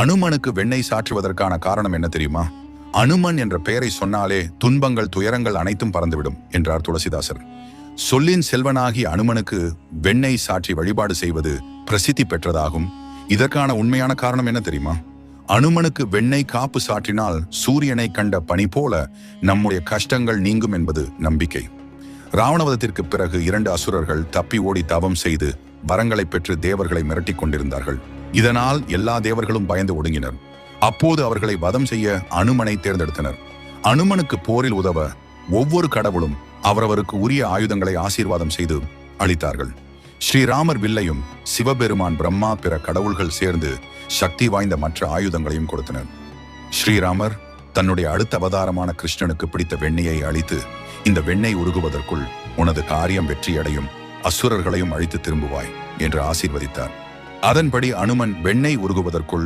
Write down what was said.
அனுமனுக்கு வெண்ணெய் சாற்றுவதற்கான காரணம் என்ன தெரியுமா? அனுமன் என்ற பெயரை சொன்னாலே துன்பங்கள் துயரங்கள் அனைத்தும் பறந்துவிடும் என்றார் துளசிதாசர். சொல்லின் செல்வனாகி அனுமனுக்கு வெண்ணெய் சாற்றி வழிபாடு செய்வது பிரசித்தி பெற்றதாகும். இதற்கான உண்மையான காரணம் என்ன தெரியுமா? அனுமனுக்கு வெண்ணெய் காப்பு சாற்றினால் சூரியனை கண்ட பணி போல நம்முடைய கஷ்டங்கள் நீங்கும் என்பது நம்பிக்கை. ராவணவதத்திற்கு பிறகு இரண்டு அசுரர்கள் தப்பி ஓடி தவம் செய்து வரங்களை பெற்று தேவர்களை மிரட்டிக் கொண்டிருந்தார்கள். இதனால் எல்லா தேவர்களும் பயந்து ஒடுங்கினர். அப்போது அவர்களை வதம் செய்ய அனுமனை தேர்ந்தெடுத்தனர். அனுமனுக்கு போரில் உதவ ஒவ்வொரு கடவுளும் அவரவருக்கு உரிய ஆயுதங்களை ஆசீர்வாதம் செய்து அளித்தார்கள். ஸ்ரீராமர் வில்லையும் சிவபெருமான் பிரம்மா பிற கடவுள்கள் சேர்ந்து சக்தி வாய்ந்த மற்ற ஆயுதங்களையும் கொடுத்தனர். ஸ்ரீராமர் தன்னுடைய அடுத்த அவதாரமான கிருஷ்ணனுக்கு பிடித்த வெண்ணையை அழித்து இந்த வெண்ணெய் உருகுவதற்குள் உனது காரியம் வெற்றியடையும் அசுரர்களையும் அழித்து திரும்புவாய் என்று ஆசீர்வதித்தார். அதன்படி அனுமன் வெண்ணெய் உருகுவதற்குள்